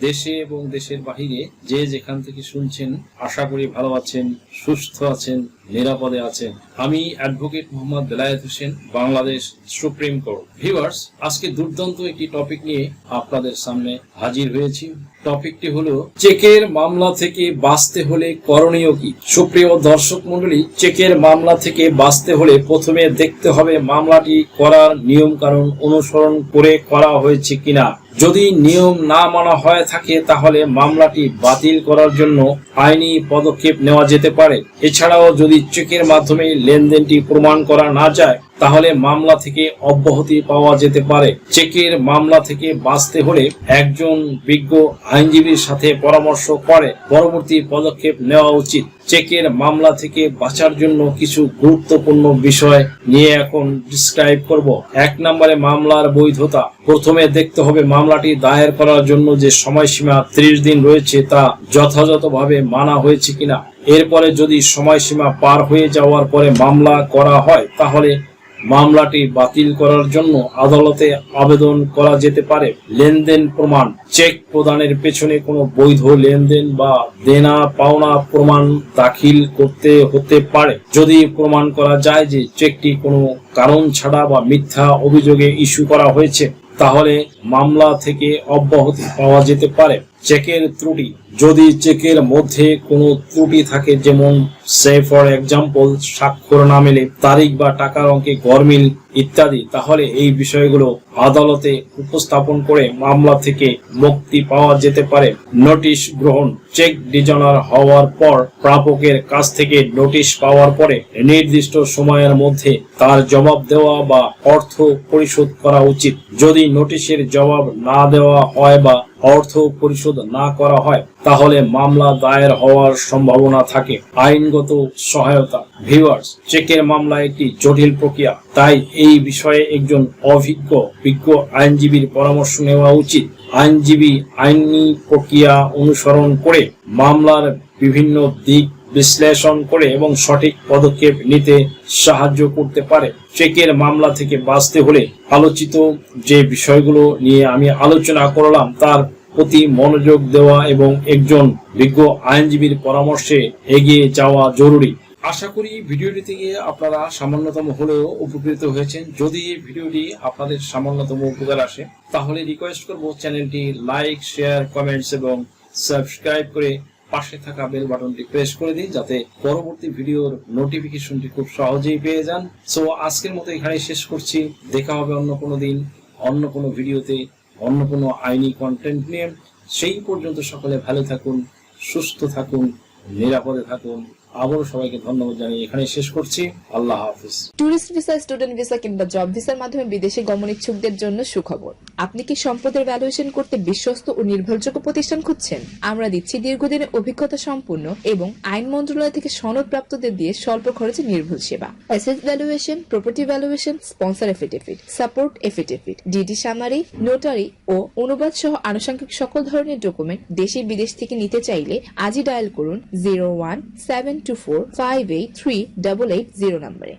দেশে এবং দেশের বাহিরে যে যেখান থেকে শুনছেন, আশা করি ভালো আছেন, সুস্থ আছেন, নিরাপদে আছেন। আমি advocate Mohammad Belayet Hossain, Bangladesh supreme court. Viewers, আজকে দুর্দান্ত একটি টপিক নিয়ে আপনাদের সামনে হাজির হয়েছি। টপিকটি হলো, চেকের মামলা থেকে বাঁচতে হলে করণীয় কি? সুপ্রিয় দর্শক মন্ডলী চেকের মামলা থেকে বাঁচতে হলে প্রথমে দেখতে হবে মামলাটি করার নিয়ম কানুন অনুসরণ করে করা হয়েছে কিনা। যদি নিয়ম না মানা হয়ে থাকে, তাহলে মামলাটি বাতিল করার জন্য আইনি পদক্ষেপ নেওয়া যেতে পারে। এছাড়াও যদি চেকের মাধ্যমে লেনদেনটি প্রমাণ করা না যায়, তাহলে মামলা থেকে অব্যাহতি পাওয়া যেতে পারে। চেকের মামলা থেকে বাঁচতে হলে একজন বিজ্ঞ আইনজীবীর সাথে পরামর্শ করে। পরবর্তী পদক্ষেপ নেওয়া উচিত। চেকের মামলা থেকে বাঁচার জন্য কিছু গুরুত্বপূর্ণ বিষয় নিয়ে এখন ডিসক্রাইব করব। এক নম্বরে মামলার বৈধতা। প্রথমে দেখতে হবে মামলাটি দায়ের করার জন্য যে সময়সীমা ত্রিশ দিন রয়েছে তা যথাযথভাবে মানা হয়েছে কিনা। এরপরে যদি সময়সীমা পার হয়ে যাওয়ার পরে মামলা করা হয়, তাহলে মামলাটি বাতিল করার জন্য আদালতে আবেদন করা যেতে পারে। লেনদেন প্রমাণ, চেক প্রদানের পেছনে কোনো বৈধ লেনদেন বা দেনা পাওনা প্রমাণ দাখিল করতে হতে পারে। যদি প্রমাণ করা যায় যে চেকটি কোনো কারণ ছাড়া বা মিথ্যা অভিযোগে ইস্যু করা হয়েছে তাহলে মামলা থেকে অব্যাহতি পাওয়া যেতে পারে। চেকের ত্রুটি। যদি চেকের মধ্যে কোনো ত্রুটি থাকে, যেমন সে ফর এক্সাম্পল স্বাক্ষর না মেলে, তারিখ বা টাকার অঙ্কে গরমিল ইত্যাদি, তাহলে এই বিষয়গুলো আদালতে উপস্থাপন করে মামলা থেকে মুক্তি পাওয়া যেতে পারে। নোটিশ গ্রহণ, চেক ডিজনার হওয়ার পর প্রাপকের কাছ থেকে নোটিশ পাওয়ার পরে নির্দিষ্ট সময়ের মধ্যে তার জবাব দেওয়া বা অর্থ পরিশোধ করা উচিত। যদি নোটিশের জবাব না দেওয়া হয় বা অর্থ পরিশোধ না করা হয়, তাহলে মামলা দায়ের হওয়ার সম্ভাবনা থাকে। আইনগত সহায়তা। ভিউয়ার্স, চেকের মামলা একটি জটিল প্রক্রিয়া, তাই এই বিষয়ে একজন অভিজ্ঞ, বিজ্ঞ আইনজীবীর পরামর্শ নেওয়া উচিত। আইনজীবী আইনি প্রক্রিয়া অনুসরণ করে মামলার বিভিন্ন দিক বিশ্লেষণ করে এবং সঠিক পদক্ষেপ নিতে সাহায্য করতে পারে। চেকের মামলা থেকে বাঁচতে হলে আলোচিত যে বিষয়গুলো নিয়ে আমি আলোচনা করলাম, তার প্রতি মনোযোগ দেওয়া এবং একজন বিজ্ঞ আইনজীবীর পরামর্শে এগিয়ে যাওয়া জরুরি। আশা করি ভিডিওটি থেকে আপনারা সামান্যতম হলেও উপকৃত হয়েছেন। যদি এই ভিডিওটি আপনাদের সামান্যতম উপকার আসে, তাহলে রিকোয়েস্ট করব চ্যানেলটি লাইক শেয়ার কমেন্টস এবং সাবস্ক্রাইব করে পাশে থাকা বেল বাটনটি প্রেস করে দিন যাতে পরবর্তী ভিডিওর নোটিফিকেশনটি খুব সহজেই পেয়ে যান। সো আজকের মতো এখানে শেষ করছি। দেখা হবে অন্য কোনো দিন, অন্য কোনো ভিডিওতে, অন্য কোনো আইনি কন্টেন্ট নিয়ে। সেই পর্যন্ত সকলে ভালো থাকুন, সুস্থ থাকুন, নিরাপদে থাকুন। আবারও সবাইকে ধন্যবাদ জানিয়ে এখানে শেষ করছি। আল্লাহ হাফিজ। টুরিস্ট ভিসা স্টুডেন্ট ভিসা কিংবা জব ভিসার মাধ্যমে বিদেশে গমন ইচ্ছুকদের জন্য সুখবর। আপনি কি সম্পদের ভ্যালুয়েশন করতে বিশ্বস্ত ও নির্ভরযোগ্য প্রতিষ্ঠান খুঁজছেন? আমরা দিচ্ছি দীর্ঘদিনের অভিজ্ঞতা সম্পূর্ণ এবং আইন মন্ত্রণালয় থেকে সনদ প্রাপ্তদের দিয়ে স্বল্প খরচে নির্ভুল সেবা। Asset valuation property valuation sponsor affidavit support affidavit DD summary notary ও অনুবাদ সহ আনুষঙ্গিক সকল ধরনের ডকুমেন্ট দেশে বিদেশ থেকে নিতে চাইলে আজই ডায়াল করুন zero one seven two four five eight three double eight zero নম্বরে